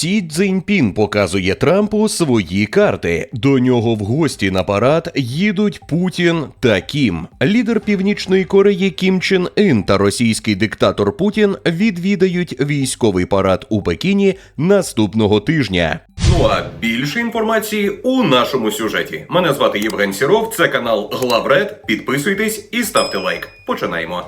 Сі Цзіньпін показує Трампу свої карти. До нього в гості на парад їдуть Путін та Кім. Лідер Північної Кореї Кім Чен Ін та російський диктатор Путін відвідають військовий парад у Пекіні наступного тижня. Ну а більше інформації у нашому сюжеті. Мене звати Євген Сіров. Це канал Главред. Підписуйтесь і ставте лайк. Починаємо.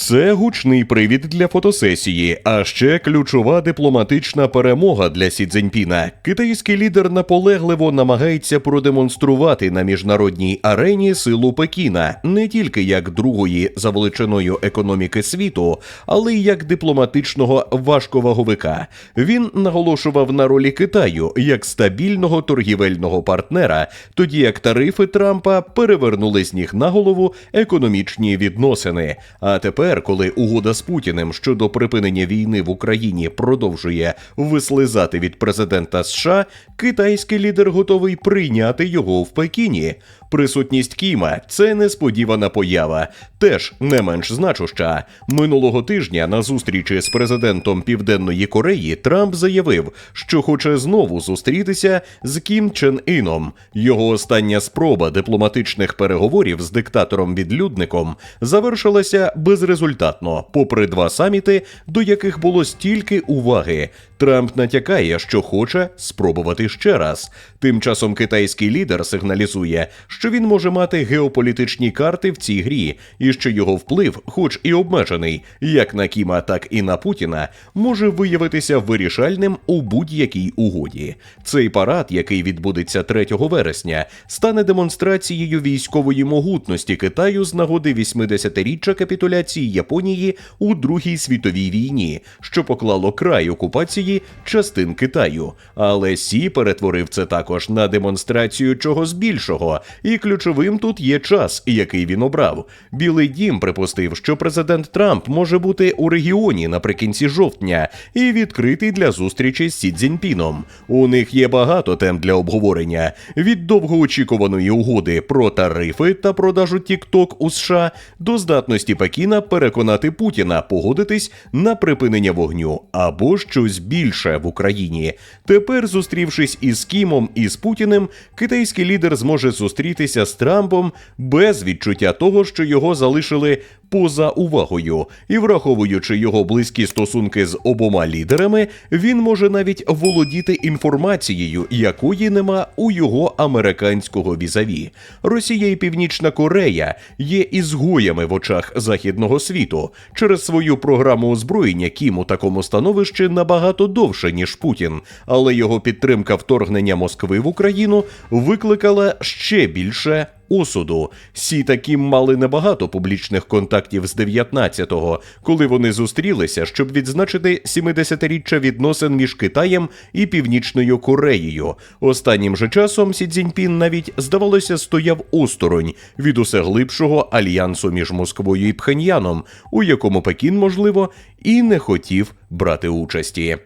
Це гучний привід для фотосесії, а ще ключова дипломатична перемога для Сі Цзіньпіна. Китайський лідер наполегливо намагається продемонструвати на міжнародній арені силу Пекіна не тільки як другої за величиною економіки світу, але й як дипломатичного важковаговика. Він наголошував на ролі Китаю як стабільного торгівельного партнера, тоді як тарифи Трампа перевернули з ніг на голову економічні відносини. А тепер, коли угода з Путіним щодо припинення війни в Україні продовжує вислизати від президента США, китайський лідер готовий прийняти його в Пекіні. Присутність Кіма це несподівана поява, теж не менш значуща. Минулого тижня на зустрічі з президентом Південної Кореї Трамп заявив, що хоче знову зустрітися з Кім Чен Іном. Його остання спроба дипломатичних переговорів з диктатором-відлюдником завершилася безрезультатно, попри два саміти, до яких було стільки уваги. Трамп натякає, що хоче спробувати ще раз. Тим часом китайський лідер сигналізує, що він може мати геополітичні карти в цій грі, і що його вплив, хоч і обмежений, як на Кіма, так і на Путіна, може виявитися вирішальним у будь-якій угоді. Цей парад, який відбудеться 3 вересня, стане демонстрацією військової могутності Китаю з нагоди 80-річчя капітуляції Японії у Другій світовій війні, що поклало край окупації частин Китаю. Але Сі перетворив це також на демонстрацію чогось більшого, і ключовим тут є час, який він обрав. Білий дім припустив, що президент Трамп може бути у регіоні наприкінці жовтня і відкритий для зустрічі з Сі Цзіньпіном. У них є багато тем для обговорення від довгоочікуваної угоди про тарифи та продажу TikTok у США до здатності Пекіна переконати Путіна погодитись на припинення вогню або щось більше в Україні. Тепер, зустрівшись із Кімом і з Путіним, китайський лідер зможе зустрітися з Трампом без відчуття того, що його залишили поза увагою, і враховуючи його близькі стосунки з обома лідерами, він може навіть володіти інформацією, якої нема у його американського візаві. Росія і Північна Корея є ізгоями в очах західного світу. Через свою програму озброєння Кім у такому становищі набагато довше ніж Путін, але його підтримка вторгнення Москви в Україну викликала ще більше осуду. Сі та Кім мали небагато публічних контактів з 19-го, коли вони зустрілися, щоб відзначити 70-річчя відносин між Китаєм і Північною Кореєю. Останнім же часом Сі Цзіньпін навіть здавалося стояв осторонь від усе глибшого альянсу між Москвою і Пхеньяном, у якому Пекін, можливо, і не хотів брати участі.